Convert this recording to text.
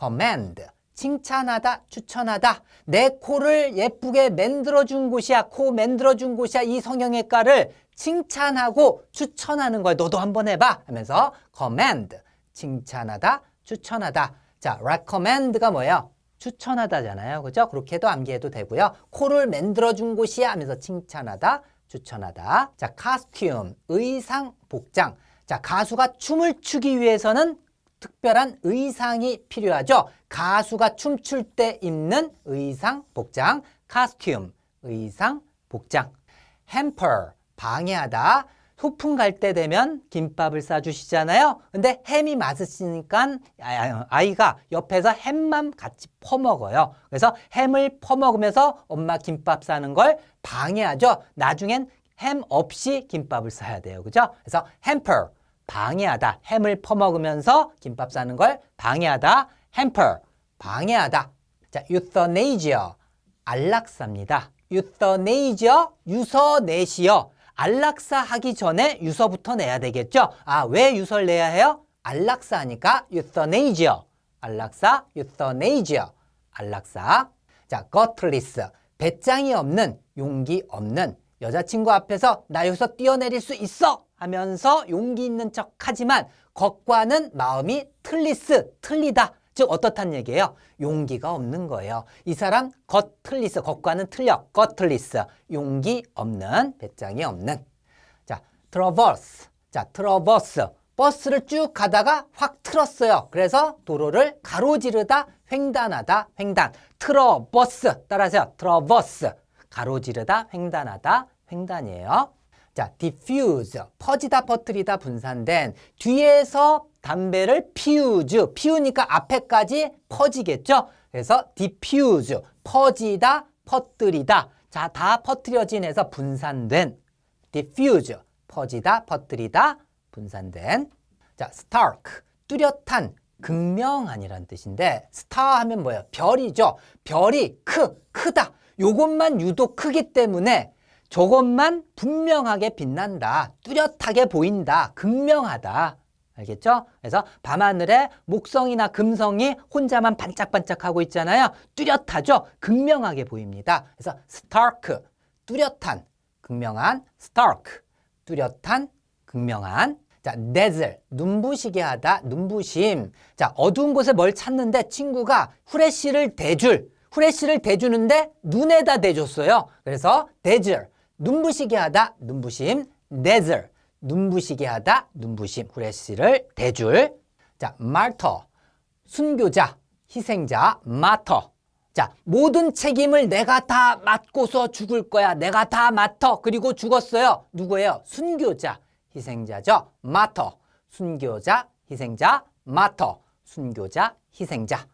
commend. 칭찬하다, 추천하다. 내 코를 예쁘게 만들어준 곳이야. 코 만들어준 곳이야. 이 성형외과를 칭찬하고 추천하는 거야. 너도 한번 해봐. 하면서 commend. 칭찬하다, 추천하다. 자, recommend가 뭐예요? 추천하다잖아요. 그죠? 그렇게도 암기해도 되고요. 코를 만들어준 곳이야 하면서 칭찬하다, 추천하다. 자, costume, 의상, 복장. 자, 가수가 춤을 추기 위해서는 특별한 의상이 필요하죠. 가수가 춤출 때 입는 의상, 복장, costume, 의상, 복장. hamper, 방해하다. 소풍 갈 때 되면 김밥을 싸주시잖아요. 근데 햄이 맛있으니까 아, 아이가 옆에서 햄만 같이 퍼먹어요. 그래서 햄을 퍼먹으면서 엄마 김밥 싸는 걸 방해하죠. 나중엔 햄 없이 김밥을 싸야 돼요. 그죠? 그래서 hamper, 방해하다. 햄을 퍼먹으면서 김밥 싸는 걸 방해하다. hamper, 방해하다. 자, euthanasia, 안락사입니다. euthanasia, 유서 내시요. 안락사 하기 전에 유서부터 내야 되겠죠? 아, 왜 유서를 내야 해요? 안락사 하니까 euthanasia. 안락사, euthanasia. 안락사. 자, gutless. 배짱이 없는, 용기 없는 여자친구 앞에서 나 여기서 뛰어내릴 수 있어! 하면서 용기 있는 척 하지만 겉과는 마음이 틀리스, 틀리다. 즉 어떻단 얘기예요? 용기가 없는 거예요. 이 사람 겉 틀리스, 겉과는 틀려. 겉 틀리스. 용기 없는, 배짱이 없는. 자, traverse. 자, traverse. 버스를 쭉 가다가 확 틀었어요. 그래서 도로를 가로지르다, 횡단하다, 횡단. 트러버스. 따라하세요. 트러버스. 가로지르다, 횡단하다, 횡단이에요. 자, diffuse. 퍼지다, 퍼뜨리다, 분산된. 뒤에서 담배를 피우즈. 피우니까 앞에까지 퍼지겠죠? 그래서 diffuse. 퍼지다, 퍼뜨리다. 자, 다 퍼뜨려진 해서 분산된. diffuse. 퍼지다, 퍼뜨리다, 분산된. 자, stark. 뚜렷한, 극명한이란 뜻인데 스타 하면 뭐예요? 별이죠. 별이 크, 크다. 요것만 유독 크기 때문에 저것만 분명하게 빛난다. 뚜렷하게 보인다. 극명하다. 알겠죠? 그래서 밤하늘에 목성이나 금성이 혼자만 반짝반짝하고 있잖아요. 뚜렷하죠? 극명하게 보입니다. 그래서 stark, 뚜렷한, 극명한, stark, 뚜렷한, 극명한. 자, dazzle, 눈부시게 하다, 눈부심. 자, 어두운 곳에 뭘 찾는데 친구가 후레쉬를 대줄, 후레쉬를 대주는데 눈에다 대줬어요. 그래서 dazzle, 눈부시게 하다, 눈부심, dazzle, 눈부시게 하다, 눈부심, 후레쉬를 대줄. 자, martyr, 순교자, 희생자, martyr. 자, 모든 책임을 내가 다 맡고서 죽을 거야. 내가 다 맡어. 그리고 죽었어요. 누구예요? 순교자, 희생자죠. 마터. 순교자, 희생자, 마터. 순교자, 희생자.